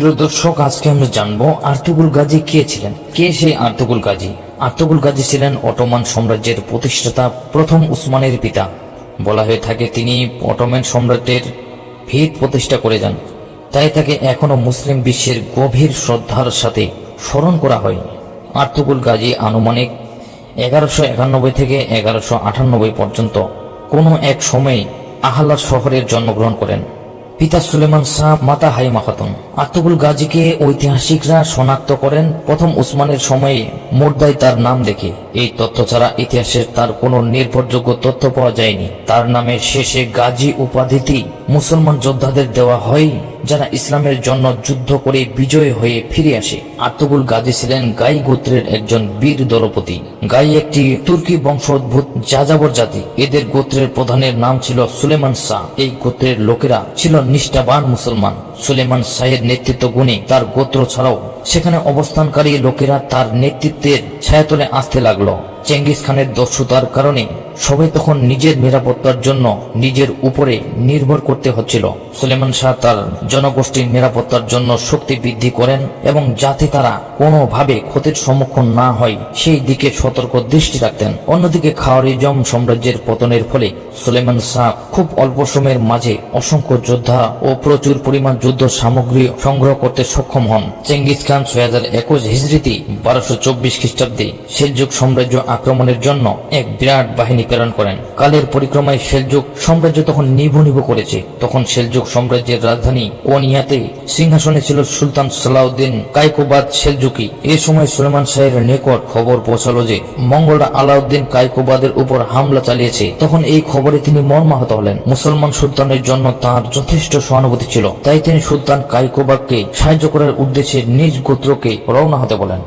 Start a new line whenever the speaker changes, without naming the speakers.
প্রিয় দর্শক, আজকে আমরা জানব আর্তুগুল গাজী কে ছিলেন? কে সেই আর্তুগুল গাজী? আর্তুগুল গাজী ছিলেন অটোমান সাম্রাজ্যের প্রতিষ্ঠাতা, প্রথম উসমানের পিতা। বলা হয়ে থাকে, তিনি অটোমান সাম্রাজ্যের ভিত প্রতিষ্ঠা করে যান। তাই তাকে এখনও মুসলিম বিশ্বের গভীর শ্রদ্ধার সাথে স্মরণ করা হয় আর্তুগুল গাজী আনুমানিক এগারোশো একানব্বই থেকে এগারোশো আটানব্বই পর্যন্ত কোনো এক সময়ে আহ্লাদ শহরের জন্মগ্রহণ করেন। পিতা সুলেমান শাহ মাতা হাইমা খাতুন। আত্মগুল গাজীকে ঐতিহাসিকরা শনাক্ত করেন প্রথম উসমানের সময়ে। মোর্দায় তার নাম দেখে এই তথ্য ছাড়া ইতিহাসের তার কোনো নির্ভরযোগ্য তথ্য পাওয়া যায়নি। তার নামে শেষে গাজী উপাধিটি মুসলমান যোদ্ধাদের দেওয়া হয়, যারা ইসলামের জন্য যুদ্ধ করে বিজয় হয়ে ফিরে আসে। আত্মগুল গাজী ছিলেন গাই গোত্রের একজন বীর দলপতি। গাই একটি তুর্কি বংশোদ্ভূত যাযাবর জাতি। এদের গোত্রের প্রধানের নাম ছিল সুলেমান শাহ। এই গোত্রের লোকেরা ছিল নিষ্ঠাবান মুসলমান। সুলেমান শাহের নেতৃত্ব গুণে তার গোত্র ছাড়াও সেখানে অবস্থানকারী লোকেরা তার নেতৃত্বের ছায়াতলে আসতে লাগল। চেঙ্গিস খানের দস্যুতার কারণে সবাই তখন নিজের নিরাপত্তার জন্য নিজের উপরে নির্ভর করতে হচ্ছিল। সুলেমান শাহ তার জনগোষ্ঠীর নিরাপত্তার জন্য শক্তি বৃদ্ধি করেন এবং যাতে তারা কোনোভাবে ক্ষতির সম্মুখীন না হয়, সেই দিকে সতর্ক দৃষ্টি রাখতেন। অন্যদিকে খাওয়ারিজম সাম্রাজ্যের পতনের ফলে সুলেমান শাহ খুব অল্প সময়ের মাঝে অসংখ্য যোদ্ধা ও প্রচুর পরিমাণ যুদ্ধ সামগ্রী সংগ্রহ করতে সক্ষম হন। চেঙ্গিস খান ছয় হাজার একুশ হিজড়িতে বারোশো চব্বিশ খ্রিস্টাব্দে সেলযুগ সাম্রাজ্য আক্রমণের জন্য এক বিরাট বাহিনী প্রেরণ করেন। কালের পরিক্রমায় সেলযুগ সাম্রাজ্য তখন নিভু নিভু করেছে। তখন সেলযুগ সাম্রাজ্যের রাজধানী কোনিয়াতে সিংহাসনে ছিল সুলতান সালাউদ্দিন কাইকোবাদ সেলজুকি এ সময় সুলেমান শাহের নিকট খবর পৌঁছালো যে মঙ্গলরা আলাউদ্দিন কাইকোবাদের উপর হামলা চালিয়েছে। তখন এই খবরে তিনি মর্মাহত হলেন। মুসলমান সুলতানের জন্য তার যথেষ্ট সহানুভূতি ছিল। তাই তিনি সুলতান কাইকোবাদকে সাহায্য করার উদ্দেশ্যে নিজ গোত্রকে রওনা হতে বলেন।